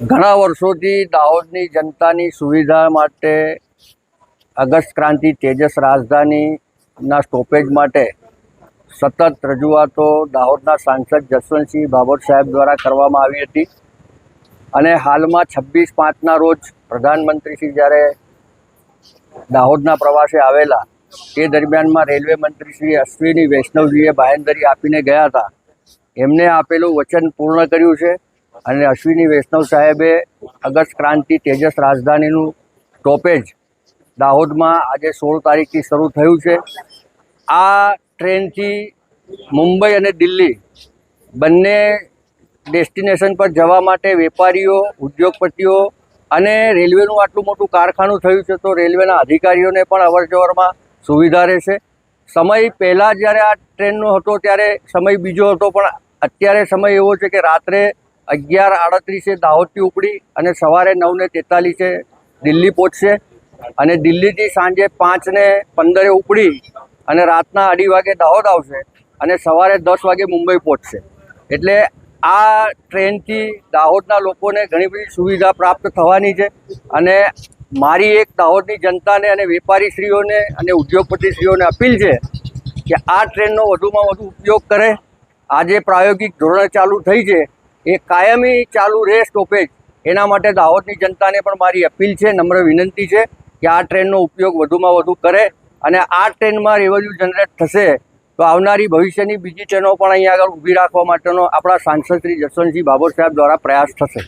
ઘણા વર્ષોથી દાહોદની જનતાની સુવિધા માટે, અગસ્ત ક્રાંતિ તેજસ રાજધાનીના સ્ટોપેજ માટે સતત રજૂઆતો દાહોદના સાંસદ જસવંતસિંહ બાબર સાહેબ દ્વારા કરવામાં આવી હતી. અને હાલમાં છવ્વીસ પાંચના રોજ પ્રધાનમંત્રીશ્રી જ્યારે દાહોદના પ્રવાસે આવેલા, તે દરમિયાનમાં રેલવે મંત્રી શ્રી અશ્વિની વૈષ્ણવજીએ બાહેંધરી આપીને ગયા હતા. એમને આપેલું વચન પૂર્ણ કર્યું છે. અને અશ્વિની વૈષ્ણવ સાહેબે અગસ્ત ક્રાંતિ તેજસ રાજધાનીનું સ્ટોપેજ દાહોદમાં આજે સોળ તારીખથી શરૂ થયું છે. આ ટ્રેનથી મુંબઈ અને દિલ્હી બંને ડેસ્ટિનેશન પર જવા માટે વેપારીઓ, ઉદ્યોગપતિઓ અને રેલવેનું આટલું મોટું કારખાનું થયું છે તો રેલવેના અધિકારીઓને પણ અવરજવરમાં સુવિધા રહેશે. સમય પહેલાં જ્યારે આ ટ્રેનનો હતો ત્યારે સમય બીજો હતો પણ અત્યારે સમય એવો છે કે રાત્રે અગિયાર આડત્રીસે દાહોદથી ઉપડી અને સવારે નવને તેતાલીસે દિલ્હી પહોંચશે. અને દિલ્હીથી સાંજે પાંચને પંદરે ઉપડી અને રાતના અઢી વાગે દાહોદ આવશે અને સવારે દસ વાગે મુંબઈ પહોંચશે. એટલે આ ટ્રેનથી દાહોદના લોકોને ઘણી બધી સુવિધા પ્રાપ્ત થવાની છે. અને મારી એક દાહોદની જનતાને અને વેપારીશ્રીઓને અને ઉદ્યોગપતિશ્રીઓને અપીલ છે કે આ ટ્રેનનો વધુમાં વધુ ઉપયોગ કરે. આજે પ્રાયોગિક ધોરણે ચાલુ થઈ છે. એ કાયમી ચાલુ રહે સ્ટોપેજ એના માટે દાહોદની જનતાને પણ મારી અપીલ છે, નમ્ર વિનંતી છે કે આ ટ્રેનનો ઉપયોગ વધુમાં વધુ કરે અને આ ટ્રેનમાં રેવન્યુ જનરેટ થશે તો આવનારી ભવિષ્યની બીજી ટ્રેનો પણ અહીંયા આગળ ઊભી રાખવા માટેનો આપણા સાંસદ શ્રી જસવંતસિંહ બાબોર સાહેબ દ્વારા પ્રયાસ થશે.